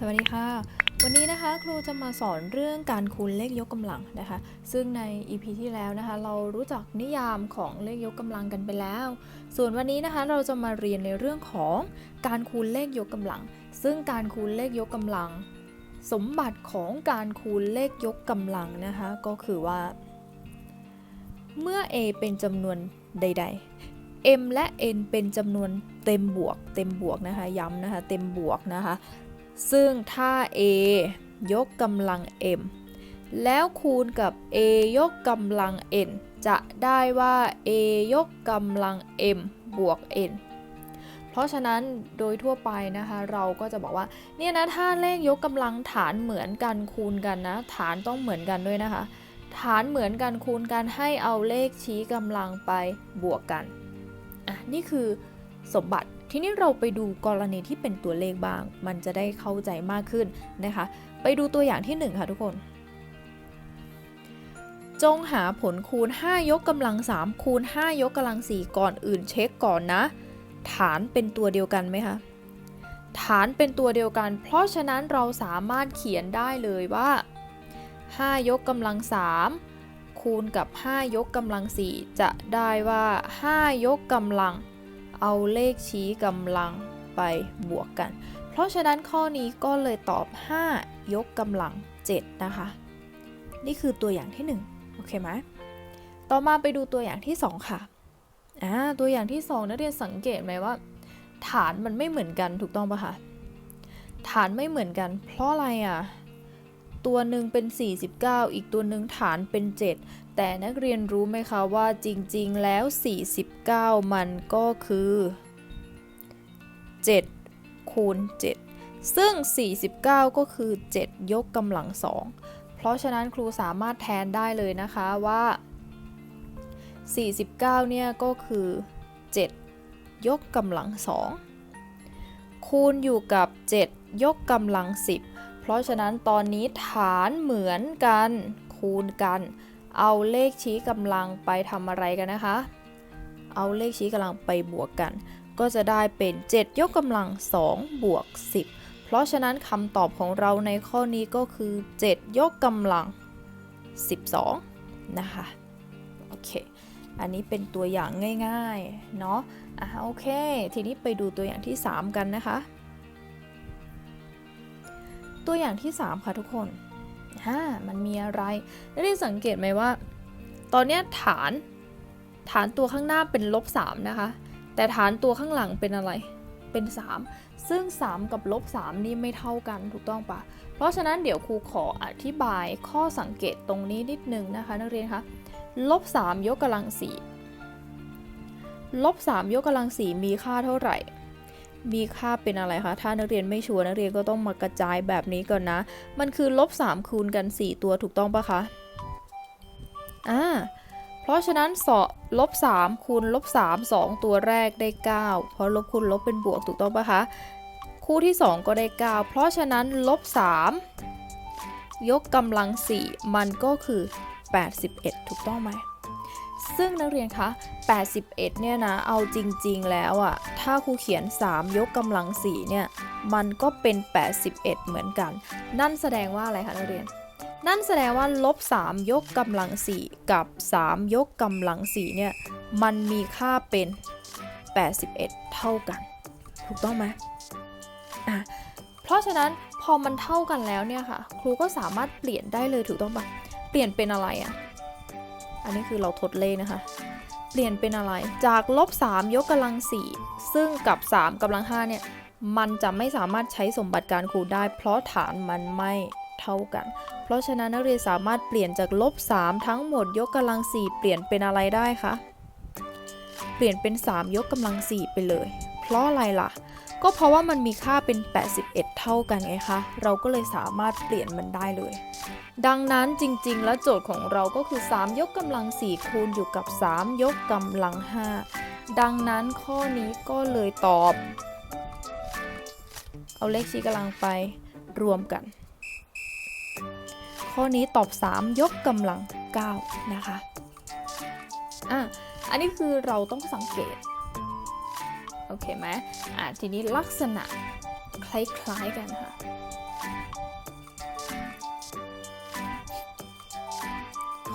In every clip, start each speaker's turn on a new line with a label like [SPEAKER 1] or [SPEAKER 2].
[SPEAKER 1] สวัสดีค่ะ วันนี้นะคะครูจะมาสอนเรื่องการคูณเลขยกกำลังนะคะ ซึ่งใน EP ที่แล้วนะคะ เรารู้จักนิยามของเลขยกกำลังกันไปแล้ว ส่วนวันนี้นะคะเราจะมาเรียนในเรื่องของการคูณเลขยกกำลัง ซึ่งการคูณเลขยกกำลัง สมบัติของการคูณเลขยกกำลังนะคะก็คือว่า เมื่อ a เป็นจำนวนใด ๆ m และ n เป็นจำนวนเต็มบวก เต็มบวกนะคะย้ำนะคะ เต็มบวกนะคะ ซึ่งถ้า a ยกกำลัง m แล้วคูณกับ a ยกกำลัง n จะได้ว่า a ยกกำลัง m บวก n เพราะฉะนั้นโดยทั่วไปนะคะเราก็จะบอกว่าเนี่ยนะถ้าเลขยกกำลังฐานเหมือนกันคูณกันนะ ฐานต้องเหมือนกันด้วยนะคะ ฐานเหมือนกันคูณกันให้เอาเลขชี้กำลังไปบวกกันอะนี่คือสมบัติ ทีนี้เราไปดูกรณีที่เป็นตัวเลขบ้าง มันจะได้เข้าใจมากขึ้นนะคะ ไปดูตัวอย่างที่ 1 ค่ะทุกคน จงหาผลคูณ 5 ยกกำลัง 3 คูณ 5 ยกกำลัง 4 ก่อนอื่นเช็คก่อนนะ ฐานเป็นตัวเดียวกันไหมคะฐานเป็นตัวเดียวกัน เพราะฉะนั้นเราสามารถเขียนได้เลยว่า 5 ยกกำลัง 3 คูณกับ 5 ยกกำลัง 4 จะได้ว่า 5 ยกกำลัง เอาเลขชี้กำลังไปบวกกัน เพราะฉะนั้นข้อนี้ก็เลยตอบ 5 ยกกำลัง 7 นะคะ นี่คือตัวอย่างที่ 1 โอเคไหมต่อมาไปดูตัวอย่างที่ 2 ค่ะอ่าตัวอย่างที่ 2 นักเรียนสังเกตไหมว่า ฐานมันไม่เหมือนกันถูกต้องปะคะฐานไม่เหมือนกัน เพราะอะไรอะ ตัวหนึ่งเป็น 49 อีกตัวหนึ่งฐานเป็น 7 แต่นักเรียนรู้ไหมคะว่าจริงๆแล้ว 49 มันก็คือ 7 คูณ 7 ซึ่ง 49 ก็คือ 7 ยกกำลัง2เพราะฉะนั้นครูสามารถแทนได้เลยนะคะว่า 49 เนี่ยก็คือ 7 ยกกำลัง2คูณอยู่กับ 7 ยกกำลัง 10 เพราะฉะนั้นตอนนี้ฐานเหมือนกัน คูณกัน เอาเลขชี้กำลังไปทำอะไรกันนะคะ เอาเลขชี้กำลังไปบวกกัน ก็จะได้เป็น 7 ยกกำลัง 2 บวก 10 เพราะฉะนั้นคำตอบของเราในข้อนี้ก็คือ 7 ยกกำลัง 12 นะคะ โอเค อันนี้เป็นตัวอย่างง่ายๆ เนาะอะโอเค ทีนี้ไปดูตัวอย่างที่ 3 กันนะคะ ตัวอย่างที่ 3 ค่ะทุกคนฮ่ามันมีอะไร ได้สังเกตไหมว่า ตอนนี้ฐาน ฐานตัวข้างหน้าเป็นลบ3นะคะ แต่ฐานตัวข้างหลังเป็นอะไร เป็น 3 ซึ่ง 3 กับลบ3นี่ไม่เท่ากันถูกต้องปะเพราะฉะนั้นเดี๋ยวครูขออธิบายข้อสังเกตตรงนี้นิดนึงนะคะ นักเรียนคะ ลบ3ยกกำลัง4ลบ3ยกกำลัง4มีค่าเท่าไหร่ มีค่าเป็นอะไรคะ ถ้านักเรียนไม่ชัวร์นักเรียนก็ต้องมากระจายแบบนี้ก่อนนะ มันคือลบ3คูณกัน 4 ตัวถูกต้องปะคะ อ่า เพราะฉะนั้นสอลบ3คูณลบ3 2 ตัวแรกได้ 9 เพราะลบคูณลบเป็นบวกถูกต้องปะคะ คู่ที่ 2 ก็ได้ 9 เพราะฉะนั้นลบ3ยกกำลัง 4 มันก็คือ 81 ถูกต้องไหม ซึ่งนักเรียนคะ 81 เนี่ยนะ เอาจริงๆแล้วอะ่ะ ถ้าครูเขียน 3 ยกกำลัง 4 เนี่ย มันก็เป็น 81 เหมือนกัน นั่นแสดงว่าอะไรคะนักเรียน นั่นแสดงว่าลบ 3 ยกกำลัง 4 กับ 3 ยกกำลัง 4 เนี่ย มันมีค่าเป็น 81 เท่ากัน ถูกต้องไหมอะเพราะฉะนั้นพอมันเท่ากันแล้วเนี่ยค่ะ ครูก็สามารถเปลี่ยนได้เลยถูกต้องปะเปลี่ยนเป็นอะไรอะ่ะ อันนี้คือเราทดเลขนะคะ เปลี่ยนเป็นอะไร จากลบ3ยกกำลัง4ซึ่งกับ 3กำลัง5เนี่ย มันจะไม่สามารถใช้สมบัติการคูณได้ เพราะฐานมันไม่เท่ากัน เพราะฉะนั้นนักเรียนสามารถเปลี่ยนจากลบ3ทั้งหมดยกกำลัง4เปลี่ยนเป็นอะไรได้คะ เปลี่ยนเป็น 3 ยกกำลัง4ไปเลย เพราะอะไรล่ะ ก็เพราะว่ามันมีค่าเป็น 81 เท่ากันไงคะ เราก็เลยสามารถเปลี่ยนมันได้เลย ดังนั้นจริงๆ แล้วโจทย์ของเราก็คือ 3 ยกกำลัง 4 คูณอยู่กับ 3 ยกกำลัง 5 ดังนั้นข้อนี้ก็เลยตอบ เอาเลขชี้กำลังไปรวมกัน ข้อนี้ตอบ 3 ยกกำลัง 9 นะคะอะอันนี้คือเราต้องสังเกต โอเคไหมอะทีนี้ลักษณะคล้ายๆกันค่ะ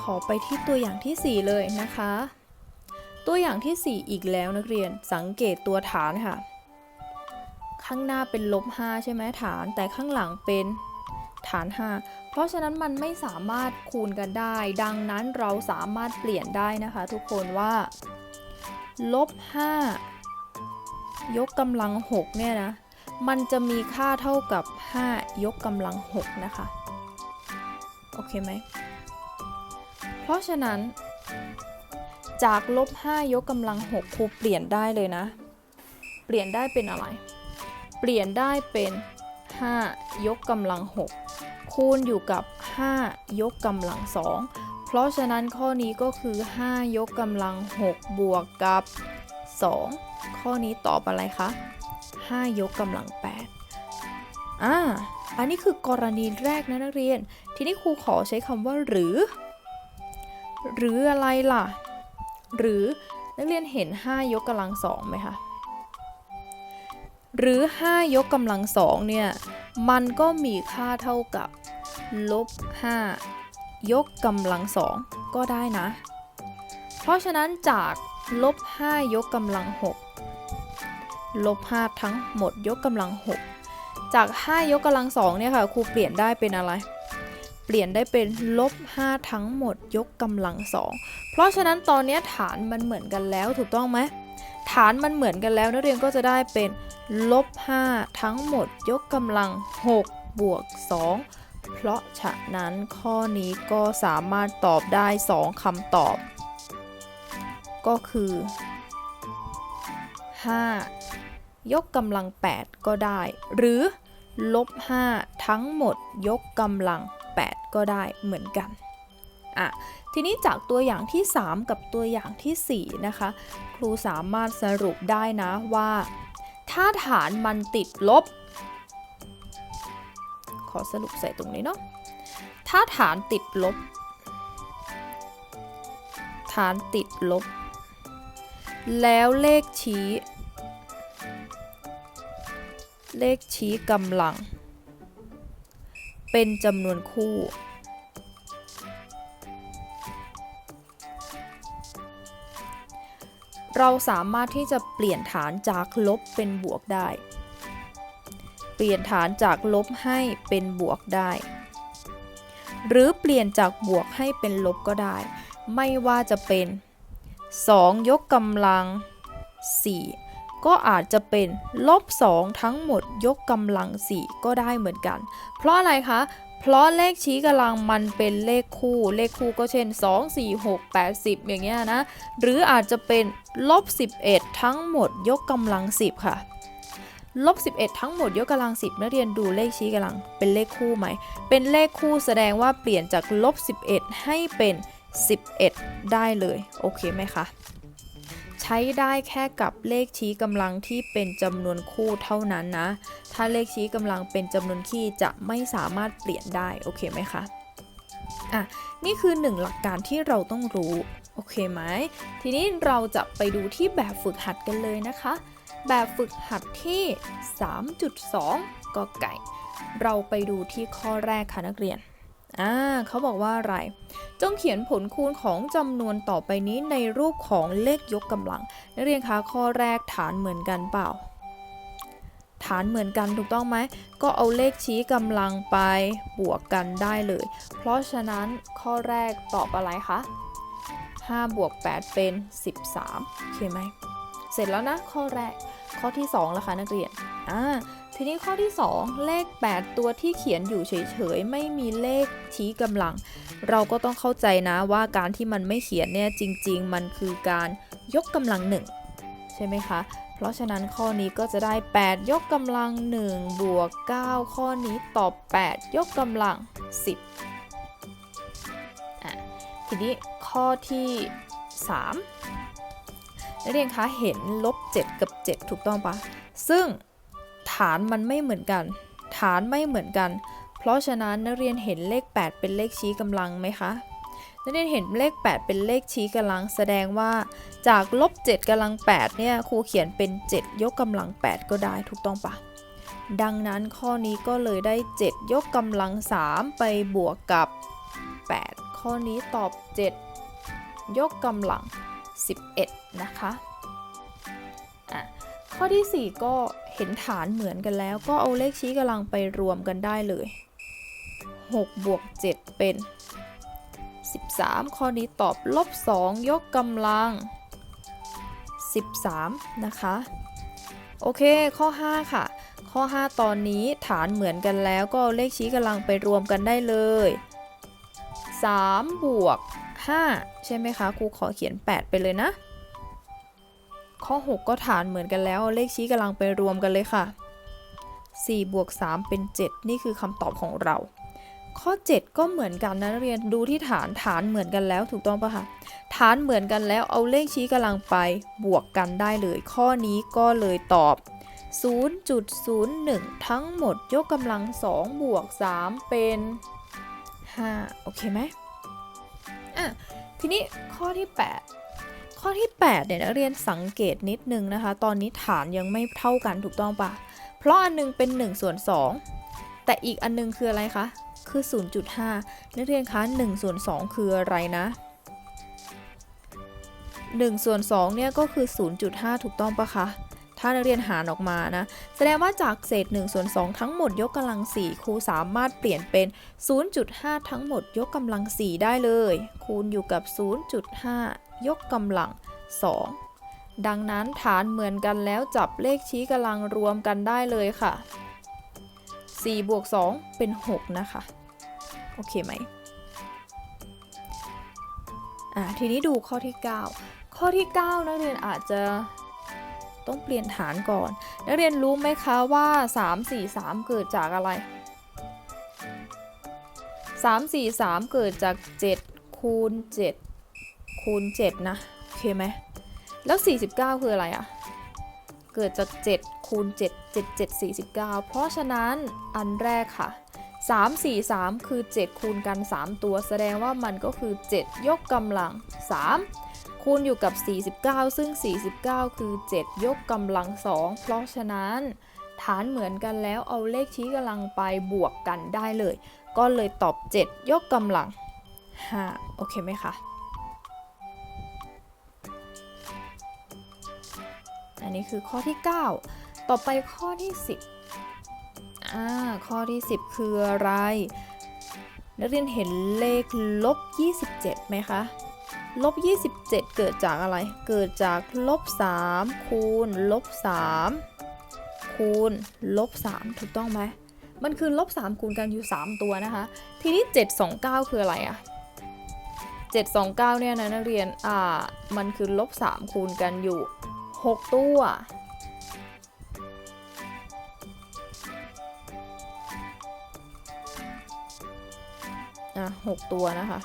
[SPEAKER 1] ขอไปที่ตัวอย่างที่ 4 เลยนะคะ ตัวอย่างที่ 4 อีกแล้วนักเรียนสังเกตตัวฐานค่ะ ข้างหน้าเป็นลบ5ใช่ไหมฐาน แต่ข้างหลังเป็นฐาน 5 เพราะฉะนั้นมันไม่สามารถคูณกันได้ ดังนั้นเราสามารถเปลี่ยนได้นะคะ ทุกคนว่าลบ5 ยกกำลัง 6 เนี่ยนะ มันจะมีค่าเท่ากับ 5 ยกกำลัง 6 นะคะ โอเคไหม เพราะฉะนั้น จากลบ 5 ยกกำลัง 6 ครูเปลี่ยนได้เลยนะ เปลี่ยนได้เป็นอะไร เปลี่ยนได้เป็น 5 ยกกำลัง 6 คูณอยู่กับ 5 ยกกำลัง 2 เพราะฉะนั้นข้อนี้ก็คือ 5 ยกกำลัง 6 บวกกับ 2 ข้อนี้ตอบอะไรคะ 5 ยกกำลัง 8 อ่า อันนี้คือกรณีแรกนะนักเรียน ทีนี้ครูขอใช้คำว่าหรือ หรืออะไรล่ะ หรือนักเรียนเห็น 5 ยกกำลังสองไหมคะ หรือ 5 ยกกำลังสองเนี่ย มันก็มีค่าเท่ากับลบ 5 ยกกำลังสองก็ได้นะ เพราะฉะนั้นจาก ลบ 5 ยกกำลัง 6 ลบ 5 ทั้งหมดยกกำลัง 6 จาก 5 ยกกำลัง2เนี่ยค่ะครูเปลี่ยนได้เป็นอะไร เปลี่ยนได้เป็นลบ 5 ทั้งหมดยกกำลัง 2 เพราะฉะนั้นตอนนี้ฐานมันเหมือนกันแล้วถูกต้องไหมฐานมันเหมือนกันแล้วนักเรียนก็จะได้เป็นลบ 5 ทั้งหมดยกกำลัง 6 บวก 2 เพราะฉะนั้นข้อนี้ก็สามารถตอบได้ 2คำตอบ ก็คือ 5 ยกกำลัง 8 ก็ได้ หรือลบ 5 ทั้งหมดยกกำลัง 8 ก็ได้เหมือนกันอะทีนี้จากตัวอย่างที่ 3 กับตัวอย่างทีสี่4 นะคะ ครูสามารถสรุปได้นะว่า ถ้าฐานมันติดลบ ขอสรุปใส่ตรงนี้เนาะถ้าฐานติดลบ ฐานติดลบ แล้วเลขชี้ เลขชี้กำลัง เป็นจำนวนคู่ เราสามารถที่จะเปลี่ยนฐานจากลบเป็นบวกได้ เปลี่ยนฐานจากลบให้เป็นบวกได้ หรือเปลี่ยนจากบวกให้เป็นลบก็ได้ ไม่ว่าจะเป็น 2 ยกกำลัง 4 ก็อาจจะเป็นลบ 2 ทั้งหมดยกกำลัง 4 ก็ได้เหมือนกัน เพราะอะไรคะ เพราะเลขชี้กำลังมันเป็นเลขคู่ เลขคู่ก็เช่น 2 4 6 8 10 อย่างเงี้ยนะ หรืออาจจะเป็นลบ 11 ทั้งหมดยกกำลัง 10 ค่ะลบ11 ทั้งหมดยกกำลัง 10 นักเรียนดูเลขชี้กำลัง เป็นเลขคู่ไหม เป็นเลขคู่แสดงว่าเปลี่ยนจากลบ11 ให้เป็น 11 ได้เลย โอเคไหมคะ ใช้ได้แค่กับเลขชี้กำลังที่เป็นจำนวนคู่เท่านั้นนะ ถ้าเลขชี้กำลังเป็นจำนวนคี่จะไม่สามารถเปลี่ยนได้ โอเคไหมคะ อะ นี่คือหนึ่งหลักการที่เราต้องรู้ โอเคไหม ทีนี้เราจะไปดูที่แบบฝึกหัดกันเลยนะคะ แบบฝึกหัดที่ 3.2กอไก่ เราไปดูที่ข้อแรกค่ะนักเรียน อ่าเขาบอกว่าอะไร จงเขียนผลคูณของจำนวนต่อไปนี้ในรูปของเลขยกกำลังนักเรียนคะข้อแรกฐานเหมือนกันเปล่า ฐานเหมือนกันถูกต้องไหม ก็เอาเลขชี้กำลังไปบวกกันได้เลย เพราะฉะนั้นข้อแรกตอบอะไรคะ5บวก8เป็น 13โอเคไหม เสร็จแล้วนะข้อแรก ข้อที่2แล้วค่ะนักเรียน อ่า ทีนี้ข้อที่ 2 เลข 8 ตัวที่เขียนอยู่เฉยๆ ไม่มีเลขชี้กำลัง เราก็ต้องเข้าใจนะว่าการที่มันไม่เขียนเนี่ยจริง ๆ มันคือการยกกำลังหนึ่งใช่ไหมคะ เพราะฉะนั้นข้อนี้ก็จะได้ 8 ยกกำลัง1บวก9ข้อนี้ตอบ 8 ยกกำลัง 10อะทีนี้ข้อที่ 3นักเรียนคะเห็นลบ 7 กับ 7 ถูกต้องปะซึ่ง ฐานมันไม่เหมือนกัน ฐานไม่เหมือนกัน เพราะฉะนั้นนักเรียนเห็นเลข 8 เป็นเลขชี้กำลังไหมคะนักเรียนเห็นเลข 8 เป็นเลขชี้กำลัง แสดงว่าจากลบ7กำลัง8เนี่ยครูเขียนเป็น 7 ยกกำลัง 8 ก็ได้ถูกต้องปะดังนั้นข้อนี้ก็เลยได้ 7 ยกกำลัง 3 ไปบวกกับ 8ขข้อนี้ตอบ 7 ยกกำลัง 11 นะคะ ข้อที่ 4 ก็เห็นฐานเหมือนกันแล้ว ก็เอาเลขชี้กำลังไปรวมกันได้เลย 6 บวก 7 เป็น 13 ข้อนี้ตอบลบ 2 ยกกำลัง 13 นะคะ โอเค ข้อ 5 ค่ะ ข้อ 5 ตอนนี้ฐานเหมือนกันแล้ว ก็เอาเลขชี้กำลังไปรวมกันได้เลย 3 บวก 5 ใช่ไหมคะ ครูขอเขียน 8 ไปเลยนะ ข้อ 6 ก็ฐานเหมือนกันแล้ว เลขชี้กำลังไปรวมกันเลยค่ะ 4 บวก 3 เป็น 7 นี่คือคำตอบของเรา ข้อ 7 ก็เหมือนกันนะนักเรียนดูที่ฐานฐานเหมือนกันแล้วถูกต้องปะคะฐานเหมือนกันแล้วเอาเลขชี้กำลังไปบวกกันได้เลย ข้อนี้ก็เลยตอบ 0.01 ทั้งหมดยกกำลัง 2 บวก 3 เป็น 5 โอเคไหมอะทีนี้ข้อที่ 8 ข้อที่ 8 เนี่ยนักเรียนสังเกตนิดนึงนะคะ ตอนนี้ฐานยังไม่เท่ากันถูกต้องปะเพราะอันนึงเป็น1ส่วน2แต่อีกอันนึงคืออะไรคะ คือ 0.5 นักเรียนคะ1ส่วน2คืออะไรนะ1ส่วน2เนี่ยก็คือ 0.5 ถูกต้องปะคะ ถ้านักเรียนหารออกมานะ แสดงว่าจากเศษ1ส่วน2ทั้งหมดยกกำลัง 4 ครูสามารถเปลี่ยนเป็น 0.5 ทั้งหมดยกกำลัง 4 ได้เลย คูณอยู่กับ 0.5 ยกกำลัง 2 ดังนั้นฐานเหมือนกันแล้วจับเลขชี้กำลังรวมกันได้เลยค่ะ 4 บวก 2 เป็น 6 นะคะ โอเคไหมอ่าทีนี้ดูข้อที่ 9 ข้อที่ 9 นักเรียนอาจจะต้องเปลี่ยนฐานก่อน นักเรียนรู้ไหมคะว่า 3 4 3 เกิดจากอะไร 3 4 3 เกิดจาก 7 คูณ 7 คูณ 7 นะ โอเคไหม แล้ว 49 คืออะไรอะ่ะเกิดจาก 7 คูณ 7 7 7 49 เพราะฉะนั้นอันแรกค่ะ 3 4 3 คือ 7 คูณกัน 3 ตัว แสดงว่ามันก็คือ 7 ยกกำลัง 3 คูณอยู่กับ 49 ซึ่ง 49 คือ 7 ยกกำลัง 2 เพราะฉะนั้นฐานเหมือนกันแล้วเอาเลขชี้กำลังไปบวกกันได้เลย ก็เลยตอบ 7 ยกกำลัง5โอเคไหมคะ อันนี้คือข้อที่ 9 ต่อไปข้อที่ 10อ่าข้อที่ 10 คืออะไร นักเรียนเห็นเลขลบ 27ไหมคะลบ 27 เกิดจากอะไร เกิดจากลบ 3 คูณลบ 3 คูณลบ 3 ถูกต้องไหม มันคือลบ 3 คูณกันอยู่ 3 ตัวนะคะ ทีนี้ 729 คืออะไรอะ729 เนี่ยนะนักเรียน อ่า มันคือลบ 3 คูณกันอยู่ 6 ตัว อะ 6 ตัวนะคะ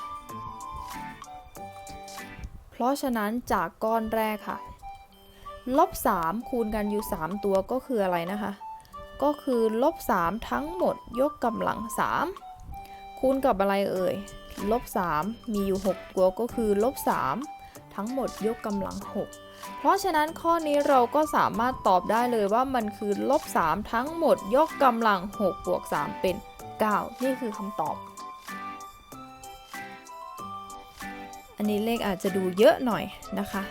[SPEAKER 1] เพราะฉะนั้นจากก้อนแรกค่ะ ลบ 3 คูณกันอยู่ 3 ตัวก็คืออะไรนะคะ ก็คือลบ 3 ทั้งหมดยกกำลัง 3 คูณกับอะไรเอ่ย ลบ 3 มีอยู่ 6 ตัวก็คือลบ 3 ทั้งหมดยกกำลัง 6 เพราะฉะนั้นข้อนี้เราก็สามารถตอบได้เลยว่ามันคือลบ 3 ทั้งหมดยกกำลัง6บวก3เป็น 9 นี่คือคำตอบ อันนี้เลขอาจจะดูเยอะหน่อยนะคะ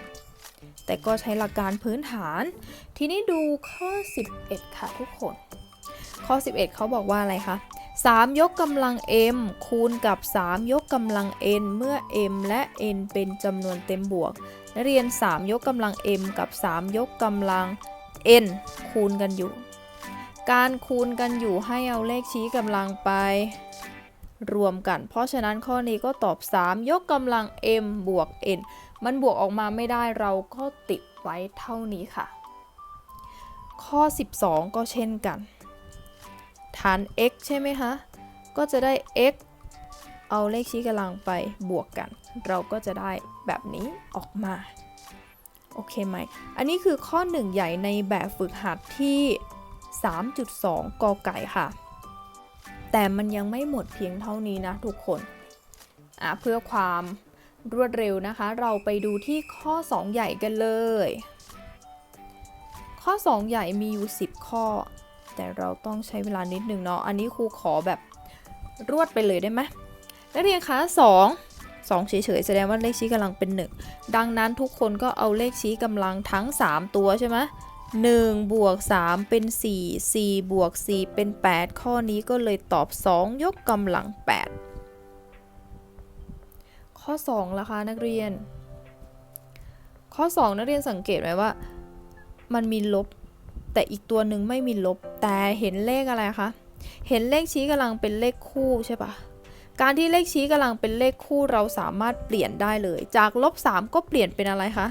[SPEAKER 1] แต่ก็ใช้หลักการพื้นฐาน ทีนี้ดูข้อ 11 ค่ะทุกคน ข้อ 11 เขาบอกว่าอะไรคะ 3 ยกกำลัง m คูณกับ 3 ยกกำลัง n เมื่อ m และ n เป็นจำนวนเต็มบวก นักเรียน 3 ยกกำลัง m กับ 3 ยกกำลัง n คูณกันอยู่ การคูณกันอยู่ให้เอาเลขชี้กำลังไป รวมกัน เพราะฉะนั้นข้อนี้ก็ตอบ 3 ยกกำลัง m บวก n มันบวกออกมาไม่ได้เราก็ติดไว้เท่านี้ค่ะ ข้อ 12 ก็เช่นกัน ฐาน x ใช่ไหมคะ ก็จะได้ x เอาเลขชี้กำลังไปบวกกัน เราก็จะได้ แบบนี้ออกมา โอเคไหม อันนี้คือข้อ1ใหญ่ในแบบฝึกหัดที่ 3.2 กอไก่ค่ะ แต่มันยังไม่หมดเพียงเท่านี้นะทุกคนอะเพื่อความรวดเร็วนะคะ เราไปดูที่ข้อ 2 ใหญ่กันเลย ข้อ 2 ใหญ่มีอยู่ 10 ข้อ แต่เราต้องใช้เวลานิดนึงเนาะ อันนี้ครูขอแบบรวดไปเลยได้ไหมนักเรียนคะ2 เฉยๆ แสดงว่าเลขชี้กำลังเป็น 1 ดังนั้นทุกคนก็เอาเลขชี้กำลังทั้ง 3 ตัวใช่ไหม1บวก3เป็น 4 4บวก4เป็น 8 ข้อนี้ก็เลยตอบ 2 ยกกำลัง 8 ข้อ2ล่ะคะนักเรียน ข้อ 2 นักเรียนสังเกตไหมว่า มันมีลบ แต่อีกตัวหนึ่งไม่มีลบแต่เห็นเลขอะไรคะเห็นเลขชี้กำลังเป็นเลขคู่ใช่ปะ การที่เลขชี้กำลังเป็นเลขคู่เราสามารถเปลี่ยนได้เลย จากลบ3ก็เปลี่ยนเป็นอะไรคะ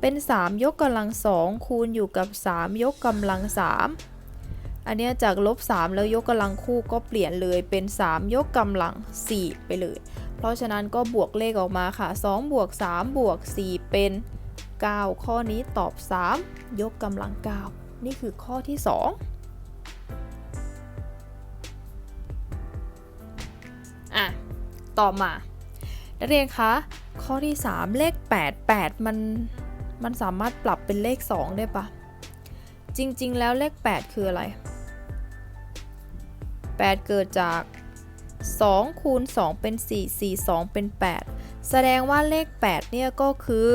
[SPEAKER 1] เป็น 3 ยกกำลัง2คูณอยู่กับ 3 ยกกำลัง3อันเนี้ยจากลบ3แล้วยกกำลังคู่ก็เปลี่ยนเลยเป็น 3 ยกกำลัง 4 ไปเลย เพราะฉะนั้นก็บวกเลขออกมาค่ะ2บวก3บวก4เป็น 9 ข้อนี้ตอบ 3 ยกกำลัง 9 นี่คือข้อที่ 2 อะ ต่อมา นักเรียนคะ ข้อที่ 3 เลข 8 8 มัน มันสามารถปรับเป็นเลข 2 ได้ปะ จริง ๆ แล้วเลข 8 คืออะไร 8 เกิดจาก 2 คูณ 2 เป็น 4 4 2 เป็น 8 แสดงว่าเลข 8 เนี่ยก็คือ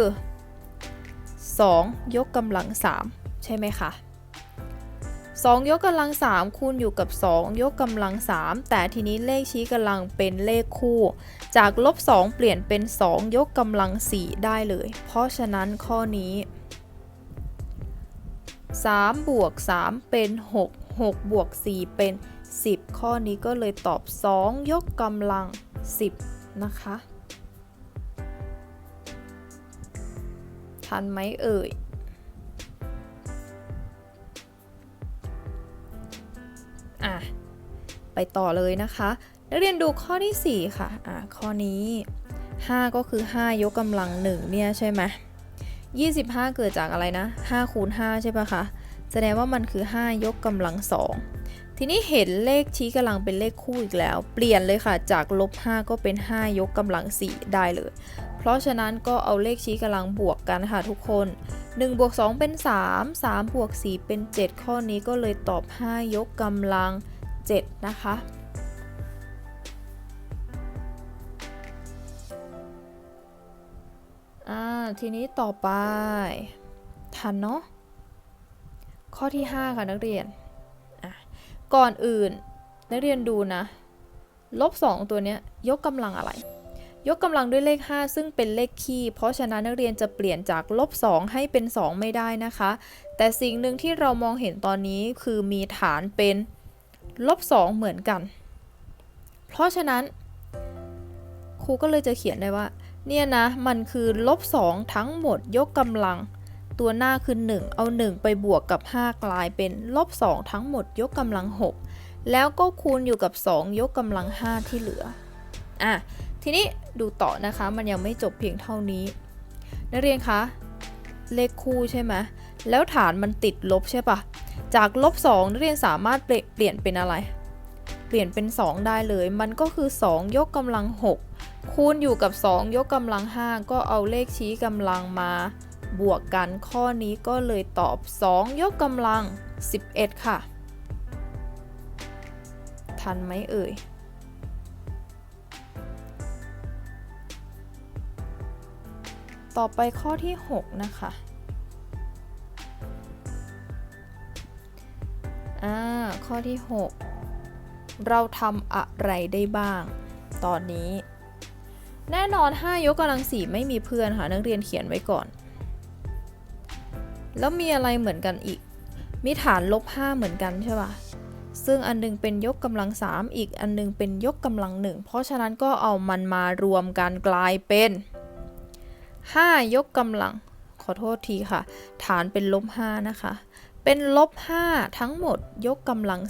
[SPEAKER 1] 2 ยกกำลัง 3 ใช่ไหมคะ 2 ยกกำลัง 3 คูณอยู่กับ 2 ยกกำลัง 3 แต่ทีนี้เลขชี้กำลังเป็นเลขคู่ จากลบ 2 เปลี่ยนเป็น 2 ยกกำลัง 4 ได้เลย เพราะฉะนั้นข้อนี้ 3 บวก 3 เป็น 6 6 บวก 4 เป็น 10 ข้อนี้ก็เลยตอบ 2 ยกกำลัง 10 นะคะ ทันไหมเอ่ย อะไปต่อเลยนะคะนักเรียนดูข้อที่ 4 ค่ะอะข้อนี้ 5 ก็คือ 5 ยกกำลัง1เนี่ยใช่ไหม25 เกิดจากอะไรนะ5คูณ5ใช่ปะคะแสดงว่ามันคือ 5 ยกกำลัง 2 ทีนี้เห็นเลขชี้กำลังเป็นเลขคู่อีกแล้ว เปลี่ยนเลยค่ะ จากลบ5ก็เป็น 5 ยกกำลัง 4 ได้เลย ราะฉะนั้นก็เอาเลขชี้กำลังบวกกันค่ะทุกคน 1 บวก 2 เป็น 3 3 บวก 4 เป็น 7 ข้อนี้ก็เลยตอบ 5 ยกกำลัง 7 นะคะอ่าทีนี้ต่อไป ทันเนาะข้อที่ 5 ค่ะนักเรียน ก่อนอื่น นักเรียนดูนะ ลบ 2 ตัวเนี้ยยกกำลังอะไร ยกกำลังด้วยเลข 5 ซึ่งเป็นเลขคี่ เพราะฉะนั้นนักเรียนจะเปลี่ยนจากลบ 2 ให้เป็น 2 ไม่ได้นะคะ แต่สิ่งหนึ่งที่เรามองเห็นตอนนี้คือมีฐานเป็นลบ 2 เหมือนกัน เพราะฉะนั้น ครูก็เลยจะเขียนได้ว่า เนี่ยนะ มันคือลบ 2 ทั้งหมดยกกำลัง ตัวหน้าคือ 1 เอา 1 ไปบวกกับ 5 กลายเป็นลบ 2 ทั้งหมดยกกำลัง 6 แล้วก็คูณอยู่กับ 2 ยกกำลัง 5 ที่เหลือ อะ ทีนี้ดูต่อนะคะมันยังไม่จบเพียงเท่านี้ นักเรียนคะเลขคู่ใช่ไหมแล้วฐานมันติดลบใช่ปะจากลบ2นักเรียนสามารถเปลี่ยนเปลี่ยนเป็นอะไร เปลี่ยนเป็น 2 ได้เลย มันก็คือ 2 ยกกำลัง 6 คูณอยู่กับ 2 ยกกำลัง 5 ก็เอาเลขชี้กำลังมา บวกกันข้อนี้ก็เลยตอบ 2 ยกกำลัง 11 ค่ะ ทันไหมเอ่ย ต่อไปข้อที่ 6 นะคะอ่าข้อที่ 6 เราทำอะไรได้บ้าง ตอนนี้ แน่นอน 5 ยกกำลัง4ไม่มีเพื่อนค่ะ นักเรียนเขียนไว้ก่อน แล้วมีอะไรเหมือนกันอีก มีฐานลบ 5 เหมือนกันใช่ปะซึ่งอันหนึงเป็นยกกำลัง 3 อีกอันหนึงเป็นยกกำลัง1เพราะฉะนั้นก็เอามันมารวมกันกลายเป็น 5 ยกกำลัง ขอโทษทีค่ะ ฐานเป็นลบ5นะคะ เป็นลบ5ทั้งหมดยกกำลัง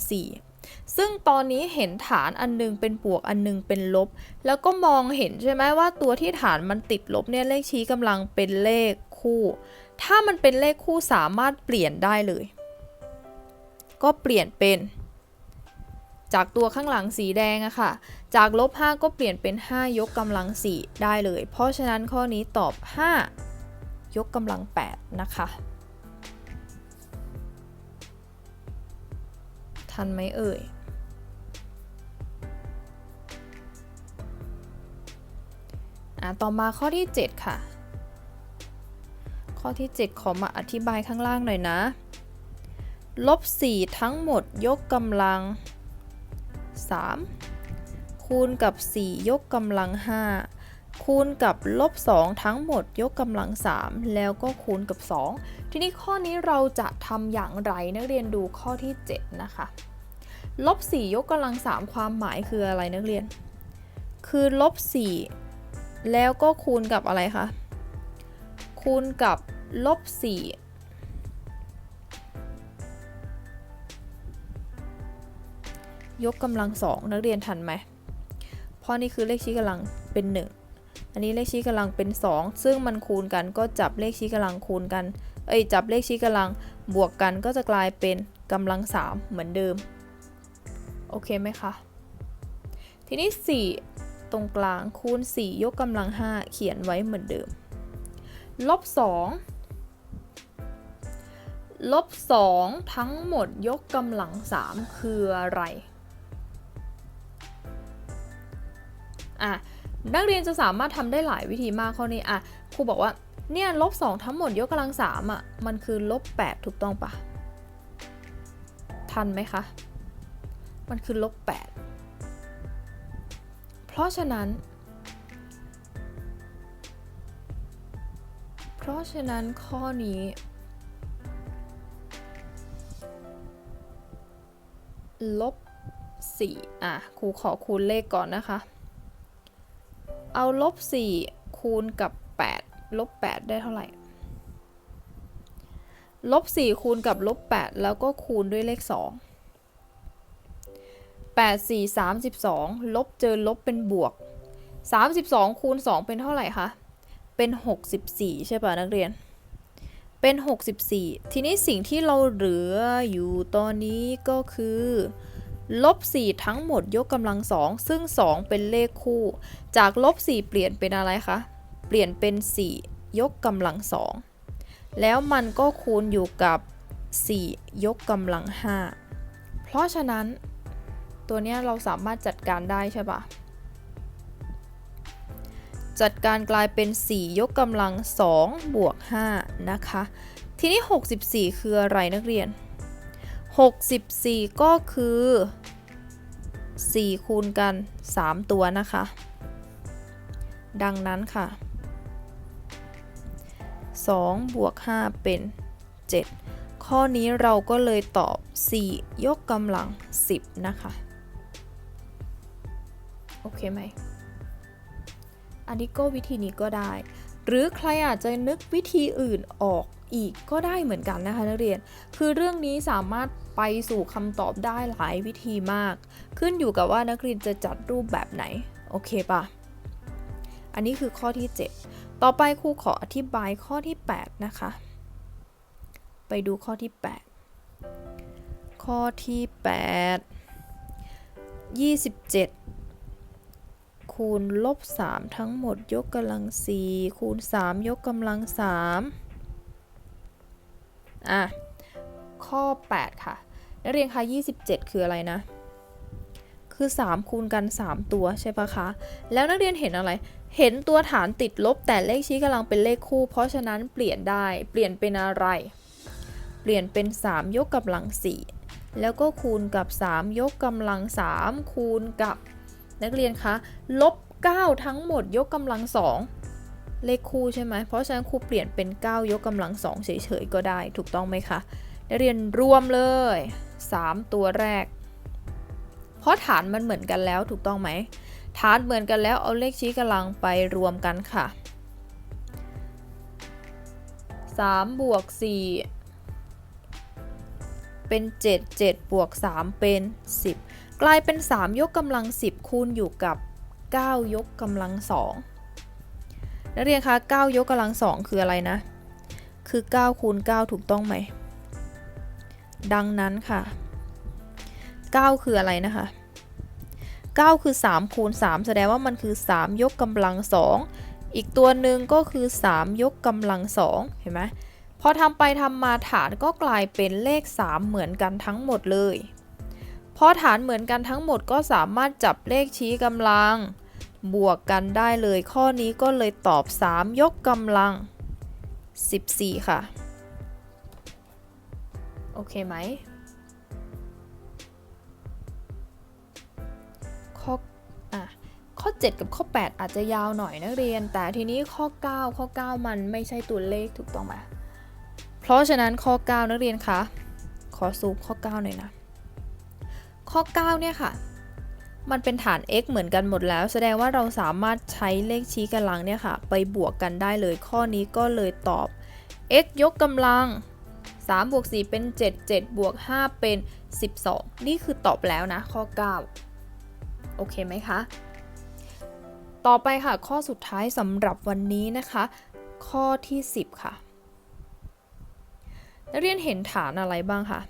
[SPEAKER 1] 4 ซึ่งตอนนี้เห็นฐานอันหนึงเป็นบวกอันหนึงเป็นลบ แล้วก็มองเห็นใช่ไหมว่าตัวที่ฐานมันติดลบเนี่ยเลขชี้กำลังเป็นเลขคู่ ถ้ามันเป็นเลขคู่สามารถเปลี่ยนได้เลย ก็เปลี่ยนเป็น จากตัวข้างหลังสีแดงอะค่ะ จากลบ 5 ก็เปลี่ยนเป็น 5 ยกกำลัง 4 ได้เลย เพราะฉะนั้นข้อนี้ตอบ 5 ยกกำลัง 8 นะคะ ทันไหมเอ่ย อะ ต่อมาข้อที่ 7 ค่ะ ข้อที่ 7 ขอมาอธิบายข้างล่างหน่อยนะ ลบ 4 ทั้งหมดยกกำลัง 3 คูณกับ 4 ยกกำลัง 5 คูณกับลบ 2 ทั้งหมดยกกำลัง 3 แล้วก็คูณกับ 2 ทีนี้ข้อนี้เราจะทำอย่างไรนักเรียนดูข้อที่ 7 นะคะ ลบ 4 ยกกำลัง 3 ความหมายคืออะไรนักเรียน คือลบ 4 แล้วก็คูณกับอะไรคะ คูณกับลบ 4 ยกกำลังสองนักเรียนทันไหม เพราะนี่คือเลขชี้กำลังเป็น 1 อันนี้เลขชี้กำลังเป็น 2 ซึ่งมันคูณกันก็จับเลขชี้กำลังคูณกัน เอ้ยจับเลขชี้กำลังบวกกันก็จะกลายเป็นกำลัง 3 เหมือนเดิม โอเคไหมคะ ทีนี้ 4 ตรงกลางคูณ 4 ยกกำลัง 5 เขียนไว้เหมือนเดิม ลบ 2ลบ 2 ทั้งหมดยกกำลัง 3 คืออะไร อะนักเรียนจะสามารถทำได้หลายวิธีมากข้อนี้อะครูบอกว่าเนี่ยลบ2ทั้งหมดยกกำลัง3อะมันคือลบ8ถูกต้องปะทันไหมคะ มันคือลบ8เพราะฉะนั้น เพราะฉะนั้นข้อนี้ ลบ4อะครูขอคูณเลขก่อนนะคะ เอาลบ4คูณกับ 8 ลบ 8 ได้เท่าไหร่ ลบ 4 คูณกับลบ 8 แล้วก็คูณด้วยเลข 2 8 4 32 ลบเจอลบเป็นบวก 32 คูณ 2 เป็นเท่าไหร่คะ เป็น 64 ใช่ป่ะนักเรียน เป็น 64 ทีนี้สิ่งที่เราเหลืออยู่ตอนนี้ก็คือ ลบ 4 ทั้งหมดยกกำลัง2ซึ่ง 2 เป็นเลขคู่ จากลบ 4 เปลี่ยนเป็นอะไรคะ เปลี่ยนเป็น 4 ยกกำลัง2แล้วมันก็คูณอยู่กับ 4 ยกกำลัง 5 เพราะฉะนั้น ตัวนี้เราสามารถจัดการได้ใช่ปะจัดการกลายเป็น 4 ยกกำลัง2บวก5นะคะ ทีนี้ 64 คืออะไรนักเรียน 64 ก็คือ 4 คูณกัน 3 ตัวนะคะ ดังนั้นค่ะ 2 บวก 5 เป็น 7 ข้อนี้เราก็เลยตอบ 4 ยกกำลัง 10 นะคะ โอเคไหม อันนี้ก็วิธีนี้ก็ได้ หรือใครอาจจะนึกวิธีอื่นออกอีกก็ได้เหมือนกันนะคะนักเรียน คือเรื่องนี้สามารถ ไปสู่คำตอบได้หลายวิธีมาก ขึ้นอยู่กับว่านักเรียนจะจัดรูปแบบไหน โอเคปะอันนี้คือข้อที่ 7 ต่อไปครูขออธิบายข้อที่ 8 นะคะ ไปดูข้อที่ 8 ข้อที่ 8 27 คูณลบ 3 ทั้งหมดยกกำลัง 4 คูณ 3 ยกกำลัง 3 อะข้อ 8 ค่ะ นักเรียนคะ27 คืออะไรนะ คือ 3 คูณกัน 3 ตัวใช่ปะคะ แล้วนักเรียนเห็นอะไร เห็นตัวฐานติดลบ แต่เลขชี้กำลังเป็นเลขคู่ เพราะฉะนั้นเปลี่ยนได้ เปลี่ยนเป็นอะไร เปลี่ยนเป็น 3 ยกกำลัง 4 แล้วก็คูณกับ 3 ยกกำลัง 3 คูณกับ นักเรียนคะ ลบ 9 ทั้งหมดยกกำลัง 2เลขคู่ใช่ไหม เพราะฉะนั้นครูเปลี่ยนเป็น 9 ยกกำลัง2เฉยๆ ก็ได้ ถูกต้องไหมคะ นักเรียนรวมเลย 3 ตัวแรก เพราะฐานมันเหมือนกันแล้วถูกต้องไหม ฐานเหมือนกันแล้วเอาเลขชี้กำลังไปรวมกันค่ะ3บวก4เป็น 7 7บวก3เป็น 10 กลายเป็น 3 ยกกำลัง 10 คูณอยู่กับ 9 ยกกำลัง2นักเรียนคะ 9 ยกกำลัง 2 คืออะไรนะ คือ 9 คูณ 9 ถูกต้องไหม ดังนั้นค่ะ 9 คืออะไรนะคะ 9 คือ 3 คูณ 3 แสดงว่ามันคือ 3 ยกกำลัง 2 อีกตัวหนึ่งก็คือ 3 ยกกำลัง 2 เห็นไหมพอทำไปทำมาฐานก็กลายเป็นเลข 3 เหมือนกันทั้งหมดเลย พอฐานเหมือนกันทั้งหมดก็สามารถจับเลขชี้กำลัง บวกกันได้เลย ข้อนี้ก็เลยตอบ 3 ยกกำลัง 14 ค่ะ โอเคไหม ข้ออะข้อ 7 กับข้อ 8 อาจจะยาวหน่อยนักเรียน แต่ทีนี้ข้อ 9 ข้อ 9 มันไม่ใช่ตัวเลขถูกต้องไหมเพราะฉะนั้นข้อ 9 นักเรียนคะขอซูมข้อ 9 หน่อยนะ ข้อ 9 เนี่ยค่ะ มันเป็นฐาน x เหมือนกันหมดแล้ว แสดงว่าเราสามารถใช้เลขชี้กำลังเนี่ยค่ะ ไปบวกกันได้เลยข้อนี้ก็เลยตอบ x ยกกำลัง 3บวก4เป็น 7 7บวก5เป็น 12 นี่คือตอบแล้วนะข้อ 9 โอเคไหมคะ ต่อไปค่ะข้อสุดท้ายสำหรับวันนี้นะคะ ข้อที่ 10 ค่ะ นักเรียนเห็นฐานอะไรบ้างคะ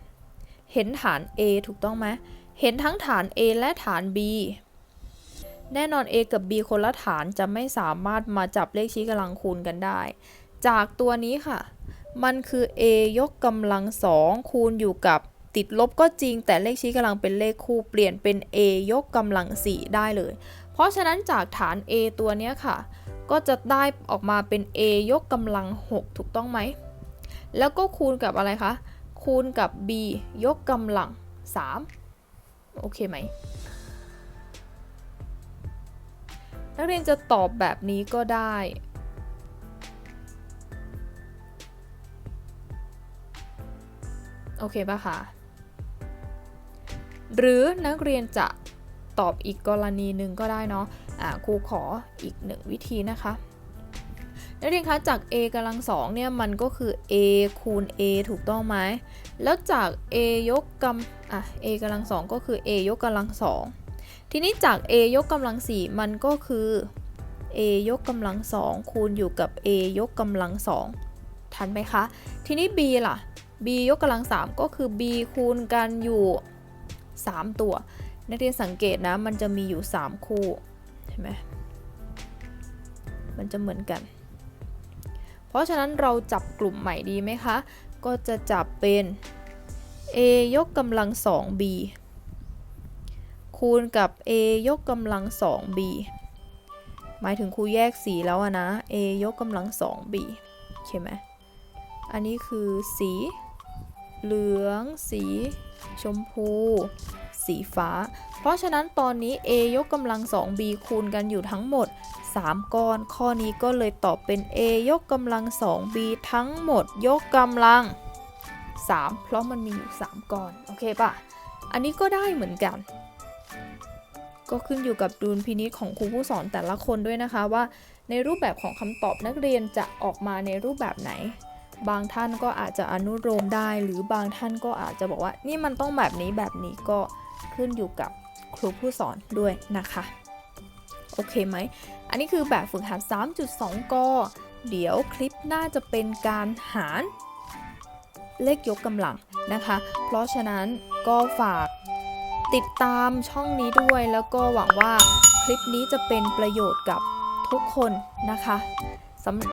[SPEAKER 1] เห็นฐาน A ถูกต้องไหมเห็นทั้งฐาน A และฐาน B แน่นอน A กับ B คนละฐานจะไม่สามารถมาจับเลขชี้กำลังคูณกันได้ จากตัวนี้ค่ะ มันคือ A ยกกำลังสองคูณอยู่กับติดลบก็จริง แต่เลขชี้กำลังเป็นเลขคู่เปลี่ยนเป็น A ยกกำลัง4ได้เลย เพราะฉะนั้นจากฐาน A ตัวนี้ค่ะ ก็จะได้ออกมาเป็น A ยกกำลัง 6 ถูกต้องไหม แล้วก็คูณกับอะไรคะ คูณกับ b ยกกำลัง 3 โอเคไหมนักเรียนจะตอบแบบนี้ก็ได้ โอเคปะคะ หรือนักเรียนจะตอบอีกกรณีหนึ่งก็ได้เนาะอ่าครูขออีกหนึ่งวิธีนะคะ นักเรียนคะจาก a กำลังสองเนี่ยมันก็คือ a คูณ a ถูกต้องไหม แล้วจาก a ยกกำอะ a กำลังสองก็คือ a ยกกำลังสองทีนี้จาก a ยกกำลังสี่มันก็คือ a ยกกำลังสองคูณอยู่กับ a ยกกำลังสองทันไหมคะ ทีนี้ b ล่ะ b ยกกำลังสามก็คือ b คูณกันอยู่ 3 ตัว นักเรียนสังเกตนะ มันจะมีอยู่ 3 คู่เห็นไหมมันจะเหมือนกัน เพราะฉะนั้นเราจับกลุ่มใหม่ดีไหมคะ ก็จะจับเป็น a ยกกำลัง 2b คูณกับ a ยกกำลัง 2b หมายถึงครูแยกสีแล้วนะ a ยกกำลัง 2b ใช่ไหมอันนี้คือสี เหลือง สี ชมพู สีฟ้า เพราะฉะนั้นตอนนี้ a ยกกำลัง 2b คูณกันอยู่ทั้งหมด 3 ก้อน ข้อนี้ก็เลยตอบเป็น a ยกกำลัง 2b ทั้งหมด ยกกำลัง 3 เพราะมันมีอยู่ 3 ก้อน โอเคปะอันนี้ก็ได้เหมือนกัน ก็ขึ้นอยู่กับดุลพินิจของครูผู้สอนแต่ละคนด้วยนะคะว่า ในรูปแบบของคำตอบนักเรียนจะออกมาในรูปแบบไหน บางท่านก็อาจจะอนุโลมได้ หรือบางท่านก็อาจจะบอกว่า นี่มันต้องแบบนี้แบบนี้ก็ขึ้นอยู่กับครูผู้สอนด้วยนะคะ โอเคไหม อันนี้คือแบบฝึกหัด 3.2 ก เดี๋ยวคลิปน่าจะเป็นการหารเลขยกกำลังนะคะ เพราะฉะนั้นก็ฝากติดตามช่องนี้ด้วย แล้วก็หวังว่าคลิปนี้จะเป็นประโยชน์กับทุกคนนะคะสำ